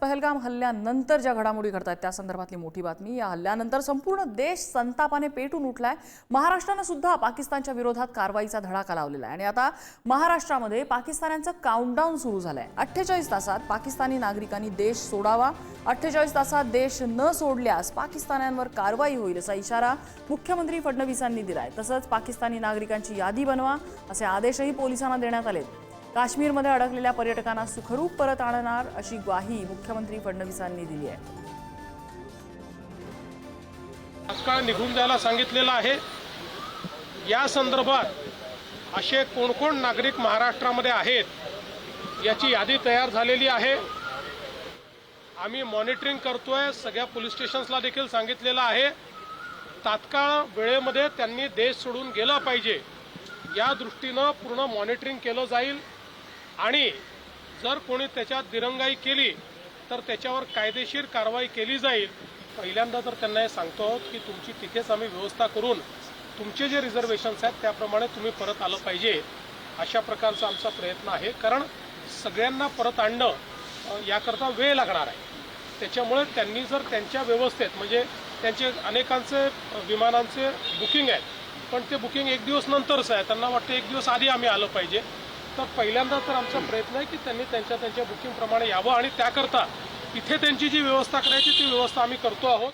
पहलगाम हल्ल्यानंतर ज्या घडामोडी घडतात त्या संदर्भातली मोठी बातमी. या हल्ल्यानंतर संपूर्ण देश संतापाने पेटून उठलाय. महाराष्ट्रानं सुद्धा पाकिस्तानच्या विरोधात कारवाईचा धडाका लावलेला आहे. आणि आता महाराष्ट्रामध्ये पाकिस्तान्यांचं काउंटडाऊन सुरू झालंय. अठ्ठेचाळीस तासात पाकिस्तानी नागरिकांनी देश सोडावा. अठ्ठेचाळीस तासात देश न सोडल्यास पाकिस्तानांवर कारवाई होईल असा इशारा मुख्यमंत्री फडणवीसांनी दिलाय. तसंच पाकिस्तानी नागरिकांची यादी बनवा असे आदेशही पोलिसांना देण्यात आले काश्मीरमध्ये अडकलेल्या पर्यटकांना सुखरूप परत आणणार अशी ग्वाही मुख्यमंत्री फडणवीसांनी दिली आहे. तात्काळ निघून जायला सांगितलेलं आहे. या संदर्भात असे कोण कोण नागरिक महाराष्ट्रामध्ये आहेत याची यादी तयार झालेली आहे. आम्ही मॉनिटरिंग करतोय. सगळ्या पोलीस स्टेशन्सला देखील सांगितलेलं आहे. तात्काळ वेळेमध्ये त्यांनी देश सोडून गेला पाहिजे. या दृष्टीनं पूर्ण मॉनिटरिंग केलं जाईल. आणि जर कोणी त्याच्यात दिरंगाई केली तर त्याच्यावर कायदेशीर कारवाई केली जाईल. पहिल्यांदा तर त्यांना हे सांगतो आहोत की तुमची तिथेच आम्ही व्यवस्था करून तुमचे जे रिझर्वेशन्स आहेत त्याप्रमाणे तुम्ही परत आलं पाहिजे. अशा प्रकारचा आमचा प्रयत्न आहे. कारण सगळ्यांना परत आणणं याकरता वेळ लागणार आहे. त्याच्यामुळे त्यांनी जर त्यांच्या व्यवस्थेत म्हणजे त्यांचे अनेकांचे विमानांचे बुकिंग आहेत पण ते बुकिंग एक दिवस नंतरच आहे. त्यांना वाटतं एक दिवस आधी आम्ही आलं पाहिजे. तर पहिल्यांदा तर आमचा प्रयत्न आहे की त्यांनी त्यांच्या त्यांच्या बुकिंगप्रमाणे यावं आणि त्याकरता इथे त्यांची जी व्यवस्था करायची ती व्यवस्था आम्ही करतो आहोत.